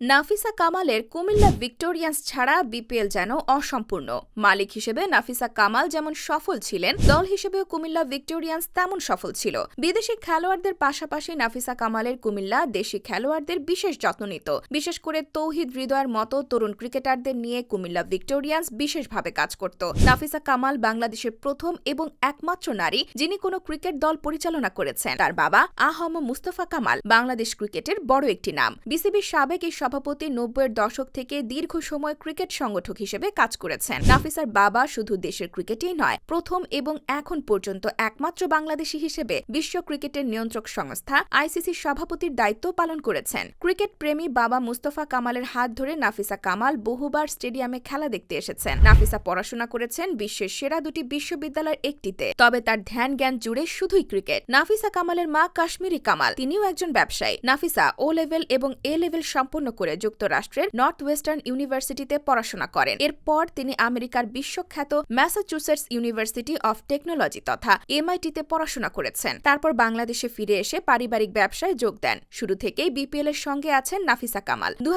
নাফিসা কামালের কুমিল্লা ভিক্টোরিয়ান্স ছাড়া বিপিএল যেন অসম্পূর্ণ। মালিক হিসেবে নাফিসা কামাল যেমন সফল ছিলেন, দল হিসেবেও কুমিল্লা ভিক্টোরিয়ান্স তেমন সফল ছিল। বিদেশি খেলোয়াড়দের পাশাপাশি নাফিসা কামালের কুমিল্লা দেশি খেলোয়াড়দের বিশেষ যত্ন নিত। বিশেষ করে তৌহিদ হৃদয়ের মতো তরুণ ক্রিকেটারদের নিয়ে কুমিল্লা ভিক্টোরিয়ান্স বিশেষভাবে কাজ করত। নাফিসা কামাল বাংলাদেশের প্রথম এবং একমাত্র নারী যিনি কোনো ক্রিকেট দল পরিচালনা করেছেন। তার বাবা আহম মুস্তফা কামাল বাংলাদেশ ক্রিকেটের বড় একটি নাম। বিসিবির সাবেক এই সভাপতি নব্বইয়ের দশক থেকে দীর্ঘ সময় ক্রিকেট সংগঠক হিসেবে কাজ করেছেন। নাফিসার বাবা শুধু দেশের ক্রিকেটেই নয়, প্রথম এবং এখন পর্যন্ত একমাত্র বাংলাদেশী হিসেবে বিশ্ব ক্রিকেটের নিয়ন্ত্রক সংস্থা আইসিসির সভাপতির দায়িত্ব পালন করেছেন। ক্রিকেট প্রেমী বাবা মুস্তফা কামালের হাত ধরে নাফিসা কামাল বহুবার স্টেডিয়ামে খেলা দেখতে এসেছেন। নাফিসা পড়াশোনা করেছেন বিশ্বের সেরা দুটি বিশ্ববিদ্যালয়ের একটিতে। তবে তার ধ্যান জ্ঞান জুড়ে শুধুই ক্রিকেট। নাফিসা কামালের মা কাশ্মীরি কামাল, তিনিও একজন ব্যবসায়ী। নাফিসা ও লেভেল এবং এ লেভেল সম্পন্ন করে যুক্তরাষ্ট্রের নর্থ ওয়েস্টার্ন ইউনিভার্সিটিতে পড়াশোনা করেন। এরপর তিনি আমেরিকার বিশ্বখ্যাত ম্যাসাচুসেটস ইউনিভার্সিটি অফ টেকনোলজি তথা এমআইটিতে পড়াশোনা করেছেন। তারপর বাংলাদেশে ফিরে এসে পারিবারিক ব্যবসায় যোগ দেন। শুরু থেকেই বিপিএল এর সঙ্গে আছেন নাফিসা কামাল। দু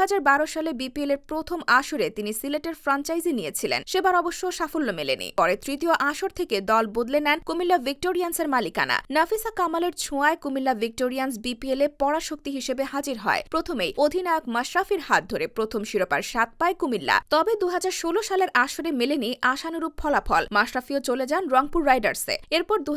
সালে বিপিএল এর প্রথম আসরে তিনি সিলেটের ফ্রাঞ্চাইজি নিয়েছিলেন। সেবার অবশ্য সাফল্য মেলেনি। পরে তৃতীয় আসর থেকে দল বদলে নেন কুমিল্লা ভিক্টোরিয়ান্সের মালিকানা। নাফিসা কামালের ছোঁয়ায় কুমিল্লা ভিক্টোরিয়ান্স বিপিএল এ পরাশক্তি হিসেবে হাজির হয়। প্রথমেই অধিনায়ক মাশরাফির হাত ধরে প্রথম শিরোপার স্বাদ পায় কুমিল্লা। তবে দু সালের আসরে মেলেনি আশানুরূপ ফলাফল। মাশরাফিও চলে যান রংপুর রাইডার্সে। এরপর দু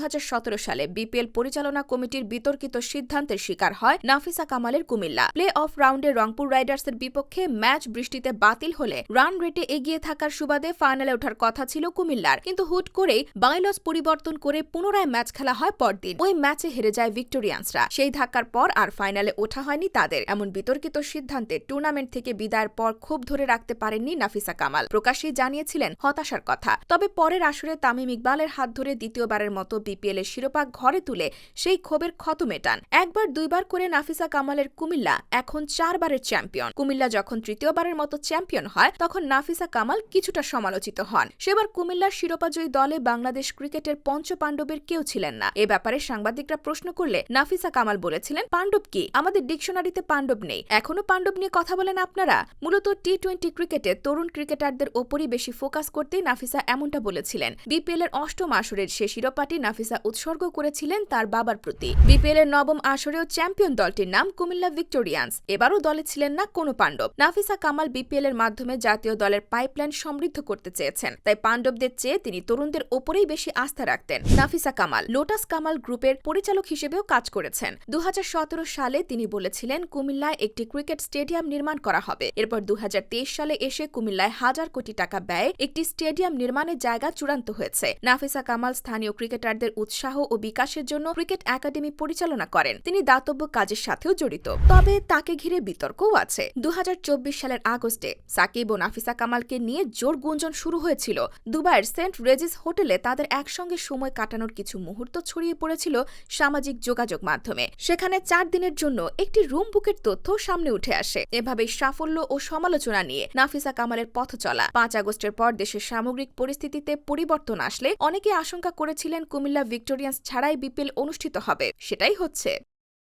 সালে বিপিএল পরিচালনা কমিটির বিতর্কিত সিদ্ধান্তের শিকার হয় নাফিসা কামালের কুমিল্লা। প্লে অফ রাউন্ডে রংপুর রাইডার্সের বিপক্ষে ম্যাচ বৃষ্টিতে বাতিল হলে রান রেটে এগিয়ে থাকার সুবাদে ফাইনালে ওঠার কথা ছিল কুমিল্লার। কিন্তু হুট করেই বাইলস পরিবর্তন করে পুনরায় ম্যাচ খেলা হয় পরদিন। ওই ম্যাচে হেরে যায় ভিক্টোরিয়ান্সরা। সেই ধাক্কার পর আর ফাইনালে ওঠা হয়নি তাদের। এমন বিতর্কিত সিদ্ধান্তে টুর্নামেন্ট থেকে বিদায়ের পর ক্ষোভ ধরে রাখতে পারেননি নাফিসা কামাল। প্রকাশ্যেই জানিয়েছিলেন হতাশার কথা। তবে পরের আসরে তামিম ইকবালের হাত ধরে দ্বিতীয়বারের মতো বিপিএল এর শিরোপা ঘরে তুলে সেই ক্ষোভের ক্ষত মেটান। একবার দুইবার করে নাফিসা কামালের কুমিল্লা এখন চারবারের চ্যাম্পিয়ন। কুমিল্লা যখন তৃতীয়বারের মতো চ্যাম্পিয়ন হয়, তখন নাফিসা কামাল কিছুটা সমালোচিত হন। সেবার কুমিল্লার শিরোপাজয়ী দলে বাংলাদেশ ক্রিকেটের পঞ্চপাণ্ডবের কেউ ছিলেন না। এ ব্যাপারে সাংবাদিকরা প্রশ্ন করলে নাফিসা কামাল বলেছিলেন, পাণ্ডব কি? আমাদের ডিকশনারিতে পাণ্ডব নেই। এখনও পাণ্ডব নিয়ে কথা বলেন আপনারা। মূলত টি টোয়েন্টি ক্রিকেটে তরুণ ক্রিকেটারদের ওপরই বেশি ফোকাস করতেই নাফিসা এমনটা বলেছিলেন। বিপিএল এর অষ্টম আসরের সে শিরোপাটি নাফিসা উৎসর্গ করেছিলেন তার বাবার প্রতি। বিপিএল এর নবম আসরেও চ্যাম্পিয়ন দলটির নাম কুমিল্লা ভিক্টোরিয়ান্স। এবারও দলে ছিলেন না কোনো পাণ্ডব। নাফিসা কামাল বিপিএল এর মাধ্যমে জাতীয় দলের পাইপলাইন সমৃদ্ধ করতে চেয়েছেন। তাই পাণ্ডবদের চেয়ে তিনি তরুণদের ওপরেই বেশি আস্থা রাখতেন নাফিসা কামাল। লোটাস কামাল গ্রুপের পরিচালক হিসেবেও কাজ করেছেন। দু হাজার সতেরো সালে তিনি বলেছিলেন, কুমিল্লায় একটি ক্রিকেট স্টেডিয়াম নির্মাণ করা হবে। এরপর দু হাজার তেইশ সালে এসে কুমিল্লায় হাজার কোটি টাকা ব্যয়ে একটি স্টেডিয়াম নির্মাণের জায়গা চূড়ান্ত হয়েছে। নাফিসা কামাল স্থানীয় ক্রিকেটারদের উৎসাহ ও বিকাশের জন্য ক্রিকেট একাডেমি পরিচালনা করেন। তিনি দাতব্য কাজের সাথেও জড়িত। তবে তাকে ঘিরে বিতর্কও আছে। দু হাজার চব্বিশ সালের আগস্টে সাকিব ও নাফিসা কামালকে নিয়ে জোর গুঞ্জন শুরু হয়েছিল। দুবাইয়ের সেন্ট রেজিস হোটেলে তাদের একসঙ্গে সময় কাটানোর কিছু মুহূর্ত ছড়িয়ে পড়েছিল সামাজিক যোগাযোগ মাধ্যমে। সেখানে চার দিনের জন্য একটি রুম বুকের তথ্য সামনে উঠে আসে। এভাবে সাফল্য ও সমালোচনা নিয়ে নাফিসা কামালের পথ চলা। পাঁচ আগস্টের পর দেশের সামগ্রিক পরিস্থিতিতে পরিবর্তন আসলে অনেকে আশঙ্কা করেছিলেন কুমিল্লা ভিক্টোরিয়ান্স ছাড়াই বিপিএল অনুষ্ঠিত হবে। সেটাই হচ্ছে।